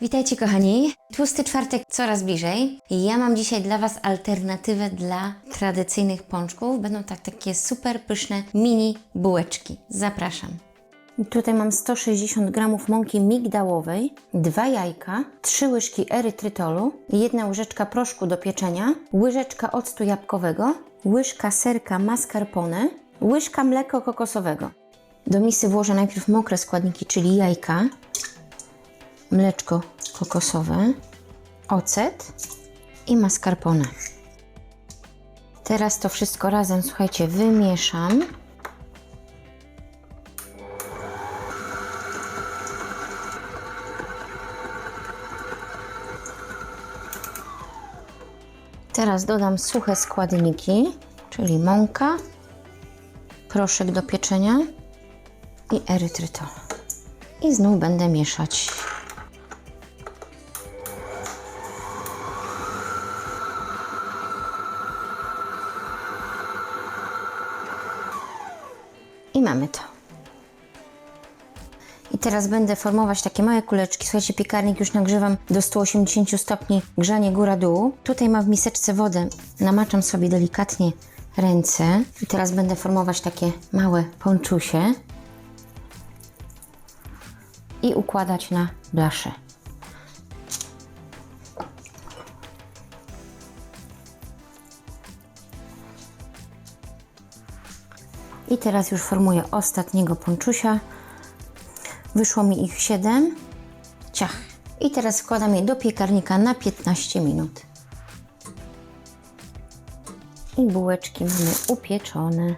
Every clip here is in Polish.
Witajcie kochani. Tłusty czwartek coraz bliżej. Ja mam dzisiaj dla Was alternatywę dla tradycyjnych pączków. Będą tak takie super pyszne mini bułeczki. Zapraszam. Tutaj mam 160 g mąki migdałowej, dwa jajka, trzy łyżki erytrytolu, jedna łyżeczka proszku do pieczenia, łyżeczka octu jabłkowego, łyżka serka mascarpone, łyżka mleka kokosowego. Do misy włożę najpierw mokre składniki, czyli jajka, mleczko kokosowe, ocet i mascarpone. Teraz to wszystko razem, słuchajcie, wymieszam. Teraz dodam suche składniki, czyli mąka, proszek do pieczenia i erytrytol. I znów będę mieszać. I mamy to. I teraz będę formować takie małe kuleczki. Słuchajcie, piekarnik już nagrzewam do 180 stopni grzanie góra-dół. Tutaj mam w miseczce wodę. Namaczam sobie delikatnie ręce. I teraz będę formować takie małe ponczusie. I układać na blaszę. I teraz już formuję ostatniego ponczusia. Wyszło mi ich 7. Ciach. I teraz wkładam je do piekarnika na 15 minut. I bułeczki mamy upieczone.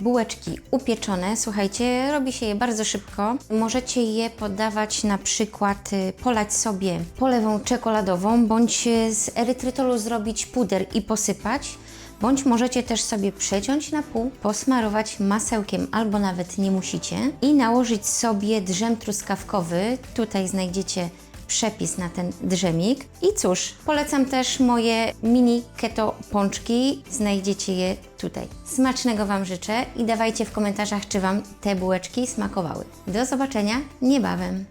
Bułeczki upieczone, słuchajcie, robi się je bardzo szybko. Możecie je podawać na przykład, y, polać sobie polewą czekoladową, bądź z erytrytolu zrobić puder i posypać. Bądź możecie też sobie przeciąć na pół, posmarować masełkiem albo nawet nie musicie i nałożyć sobie drzem truskawkowy. Tutaj znajdziecie przepis na ten drzemik. I cóż, polecam też moje mini keto pączki. Znajdziecie je tutaj. Smacznego Wam życzę i dawajcie w komentarzach, czy Wam te bułeczki smakowały. Do zobaczenia niebawem.